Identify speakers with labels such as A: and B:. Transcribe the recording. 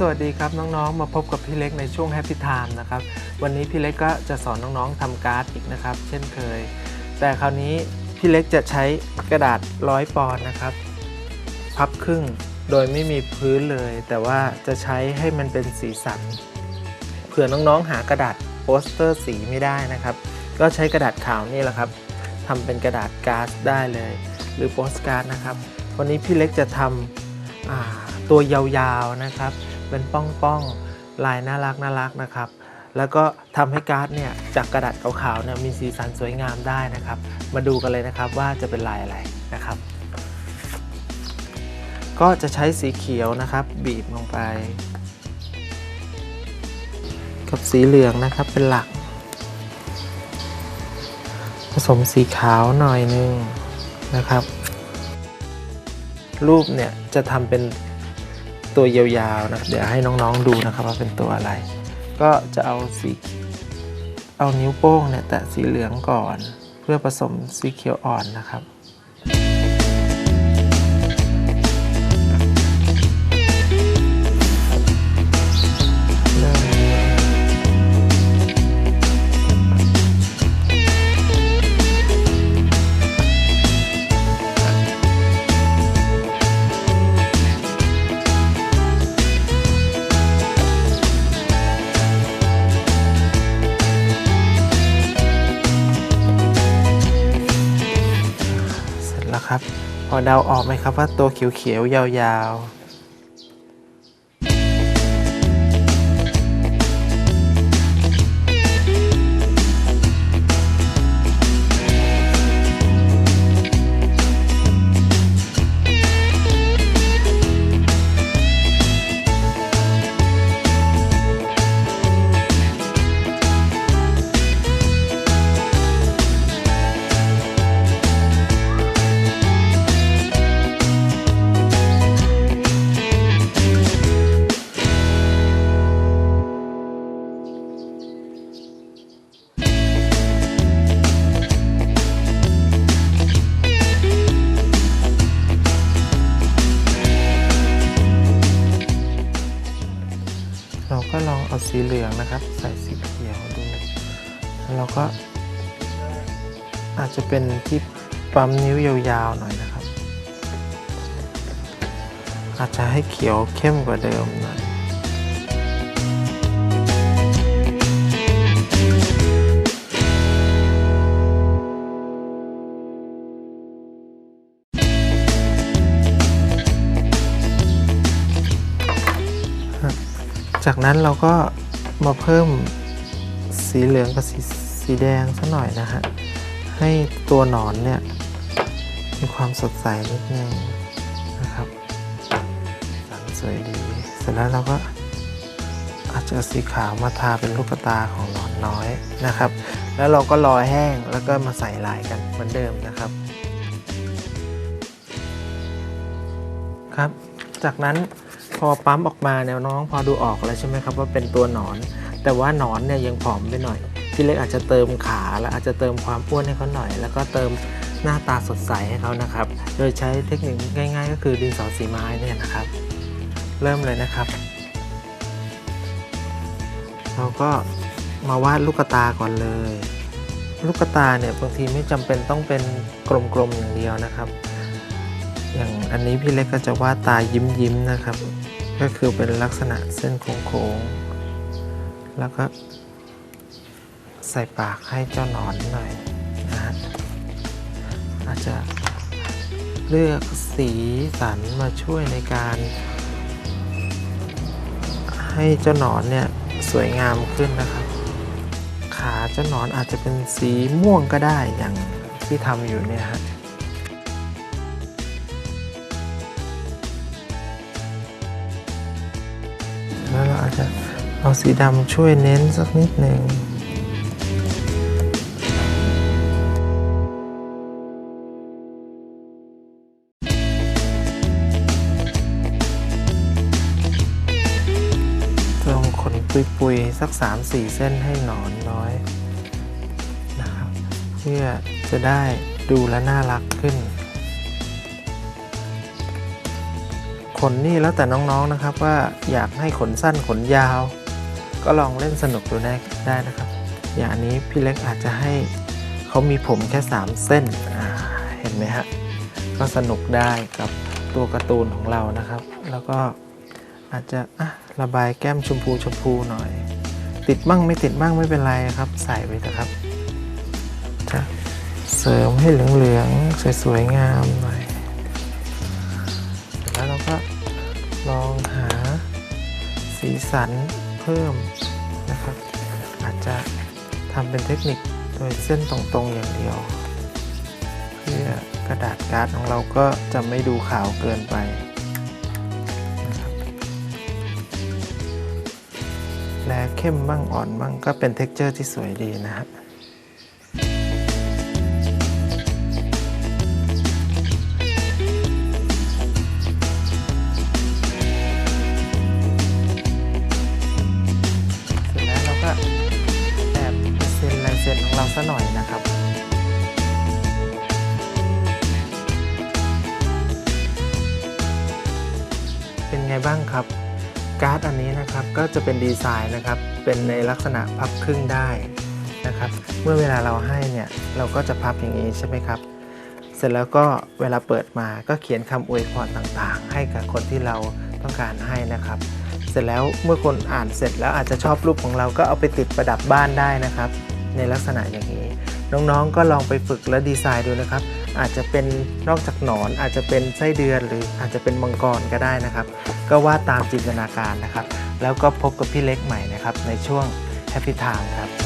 A: สวัสดีครับน้องๆ มาพบกับพี่เล็กในช่วง Happy Time นะครับ วันนี้พี่เล็กก็จะสอนน้องๆทำการ์ดอีกนะครับ เช่นเคย แต่คราวนี้พี่เล็กจะใช้กระดาษร้อยปอนด์นะครับ พับครึ่งโดยไม่มีพื้นเลย แต่ว่าจะใช้ให้มันเป็นสีสันเผื่อน้องๆหากระดาษโปสเตอร์สีไม่ได้นะครับ ก็ใช้กระดาษขาวนี่แหละครับทำเป็นกระดาษการ์ดได้เลย หรือโปสการ์ดนะครับ วันนี้พี่เล็กจะทำตัวยาวๆนะครับ เป็นป้องๆลายน่ารักน่ารักนะครับ แล้วก็ทำให้การ์ดเนี่ยจากกระดาษขาวๆเนี่ยมีสีสันสวยงามได้นะครับ มาดูกันเลยนะครับว่าจะเป็นลายอะไรนะครับ ก็จะใช้สีเขียวนะครับ บีบลงไป กับสีเหลืองนะครับเป็นหลัก ผสมสีขาวหน่อยนึงนะครับ รูปเนี่ยจะทำเป็น ตัวยาวๆนะเดี๋ยวให้น้องๆดูนะครับว่าเป็นตัวอะไร ก็จะเอาสีเอานิ้วโป้งเนี่ยแตะสีเหลืองก่อน เพื่อผสมสีเขียวอ่อนนะครับ ครับ พอเดาออกไหมครับว่าตัวเขียวๆยาวๆ เราก็ลองเอาสีเหลืองนะครับ ใส่สีเขียวดูแล้วเราก็อาจจะเป็นที่ปั๊มนิ้วยาวๆหน่อยนะครับ อาจจะให้เขียวเข้มกว่าเดิมหน่อย จากนั้นเราก็มาเพิ่มสีเหลืองกับสีสีแดงสักหน่อยนะฮะ ให้ตัวหนอนเนี่ย มีความสดใสนิดนึงนะครับสันสวยดี เสร็จแล้วเราก็อาจจะสีขาวมาทาเป็นลูกตาของหนอนน้อยนะครับ แล้วเราก็รอแห้งแล้วก็มาใส่ลายกันเหมือนเดิมนะครับ ครับ จากนั้น พอปั๊มออกมาเนี่ยน้องพอดูออกแล้วใช่ไหมครับว่าเป็นตัวหนอน แต่ว่าหนอนเนี่ยยังผอมไปหน่อย พี่เล็กอาจจะเติมขาและอาจจะเติมความอ้วนให้เขาหน่อย แล้วก็เติมหน้าตาสดใสให้เขานะครับ โดยใช้เทคนิคง่าย ๆ ก็คือดินสอสีไม้เนี่ยนะครับ เริ่มเลยนะครับ เราก็มาวาดลูกตาก่อนเลย ลูกตาเนี่ยบางทีไม่จำเป็นต้องเป็นกลมๆอย่างเดียวนะครับ อย่างอันนี้พี่เล็กก็จะวาดตายิ้มๆนะครับ ก็คือเป็นลักษณะเส้นโค้งๆ แล้วก็ใส่ปากให้เจ้าหนอนหน่อยนะฮะอาจจะเลือกสีสันมาช่วยในการ ให้เจ้าหนอนเนี่ยสวยงามขึ้นนะครับ ขาเจ้าหนอนอาจจะเป็นสีม่วงก็ได้อย่างที่ทำอยู่เนี่ยฮะ แล้วเราอาจจะเอาสีดำช่วยเน้นสักนิดหนึ่งเติมขนปุยๆ สัก 3-4 เส้นให้หนอนน้อยนะครับเพื่อจะได้ดูและน่ารักขึ้น นนี่แล้วแต่น้องๆนะครับว่าอยากให้ขนสั้นขนยาว ก็ลองเล่นสนุกดูได้ได้นะครับ อย่างนี้พี่เล็กอาจจะให้เขามีผมแค่ 3 เส้นเห็นไหมฮะก็สนุกได้กับตัวการ์ตูนของเรานะครับ แล้วก็อาจจะอะระบายแก้มชมพูชมพูหน่อย ติดบ้างไม่ติดบ้างไม่เป็นไรครับ ใส่ไปเถอะครับจะเสริมให้เหลืองๆสวยๆงามหน่อย สันเพิ่มนะครับ อาจจะทำเป็นเทคนิคโดยเส้นตรงๆอย่างเดียว เพื่อกระดาษการ์ดของเราก็จะไม่ดูขาวเกินไปนะครับแลเข้มบ้างอ่อนบ้างก็เป็นเท็กเจอร์ที่สวยดีนะฮะ เราซะหน่อยนะครับ เป็นไงบ้างครับ การ์ดอันนี้นะครับก็จะเป็นดีไซน์นะครับ เป็นในลักษณะพับครึ่งได้นะครับ เมื่อเวลาเราให้เนี่ยเราก็จะพับอย่างนี้ใช่ไหมครับ เสร็จแล้วก็เวลาเปิดมาก็เขียนคำอวยพรต่างๆ ให้กับคนที่เราต้องการให้นะครับเสร็จแล้วเมื่อคนอ่านเสร็จแล้วอาจจะชอบรูปของเราก็เอาไปติดประดับบ้านได้นะครับ ในลักษณะอย่างนี้ น้องๆก็ลองไปฝึกและดีไซน์ดูนะครับ อาจจะเป็นนอกจากหนอน อาจจะเป็นไส้เดือนหรืออาจจะเป็นมังกรก็ได้นะครับ ก็วาดตามจินตนาการนะครับ แล้วก็พบกับพี่เล็กใหม่นะครับในช่วงแฮปปี้ไทม์ครับ